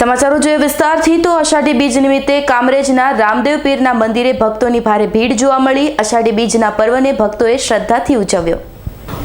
સમાચારો જોઈએ વિસ્તારથી તો અષાઢી બીજ નિમિત્તે કામરેજના રામદેવ પીરના મંદિરે ભક્તોની ભારે ભીડ જોવા મળી. અષાઢી બીજના પર્વને ભક્તોએ શ્રદ્ધાથી ઉજવ્યો.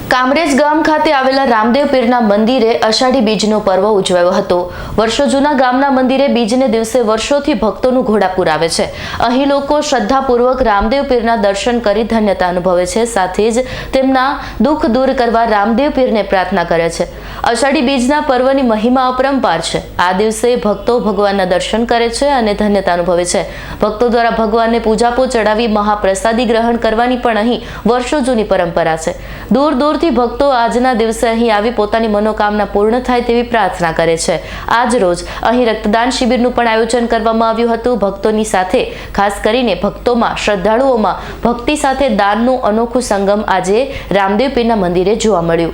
કામરેજ ગામ ખાતે આવેલા રામદેવ પીરના મંદિરે અષાઢી બીજનો પર્વ ઉજવાયો હતો. વર્ષો જૂના ગામના મંદિરે બીજને દિવસે વર્ષોથી ભક્તોનું ઘોડાપુર આવે છે. અહીં લોકો શ્રદ્ધાપૂર્વક રામદેવ પીરના દર્શન કરી ધન્યતા અનુભવે છે. સાથે જ તેમના દુઃખ દૂર કરવા રામદેવ પીરને પ્રાર્થના કરે છે. અષાઢી બીજના પર્વની મહિમા અપરંપાર છે. આ દિવસે ભક્તો ભગવાનના દર્શન કરે છે અને ધન્યતા અનુભવે છે. ભક્તો દ્વારા ભગવાનને પૂજાપો ચડાવી મહાપ્રસાદી ગ્રહણ કરવાની પણ અહીં વર્ષો જૂની પરંપરા છે. દૂર દૂરથી ભક્તો આજના દિવસે અહીં આવી પોતાની મનોકામના પૂર્ણ થાય તેવી પ્રાર્થના કરે છે. આજ રોજ અહીં રક્તદાન શિબિરનું પણ આયોજન કરવામાં આવ્યું હતું. ભક્તોની સાથે ખાસ કરીને ભક્તોમાં શ્રદ્ધાળુઓમાં ભક્તિ સાથે દાનનું અનોખું સંગમ આજે રામદેવ પીરના મંદિરે જોવા મળ્યું.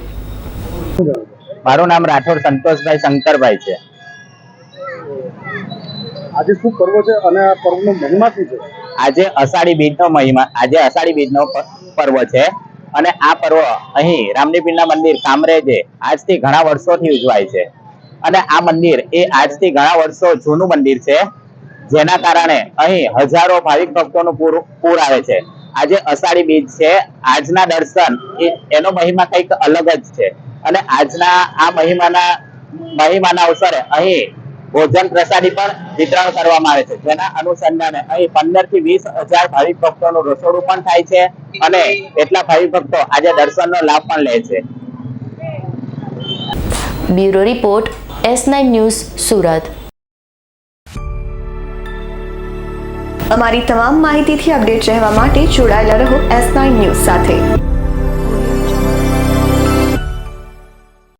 મારું નામ રાઠોડ સંતોષભાઈ શંકરભાઈ છે. આજે શું પર્વ છે અને આ પર્વનો મહિમા શું છે? આજે અષાઢી બીજનો મહિમા આજે અષાઢી બીજનો પર્વ છે. અને આ પર્વ અહીં રામદેવપીરના મંદિર કામરેજે આજથી ઘણા વર્ષોથી ઉજવાય છે. અને આ મંદિર એ આજથી ઘણા વર્ષો જૂનું મંદિર છે. જેના કારણે અહીં હજારો ભાવિક ભક્તોનું પૂર પૂર આવે છે. આજે અષાઢી બીજ છે. આજના દર્શન એનો મહિમા કંઈક અલગ જ છે. અને આજના આ મહિમાના મહિમાના અવસરે અહીં ભોજન પ્રસાદી પણ વિતરણ કરવામાં આવે છે. જેના અનુસંધાને અહીં પંદરથી વીસ હજાર ભાવિક ભક્તોનું રસોડું પણ થાય છે અને એટલા ભાવિક ભક્તો આજે દર્શનનો લાભ પણ લે છે. Bureau report S nine news Surat. અમારી તમામ માહિતીથી અપડેટ રહેવા માટે જોડાયેલા રહો એસ નાઇન ન્યૂઝ સાથે.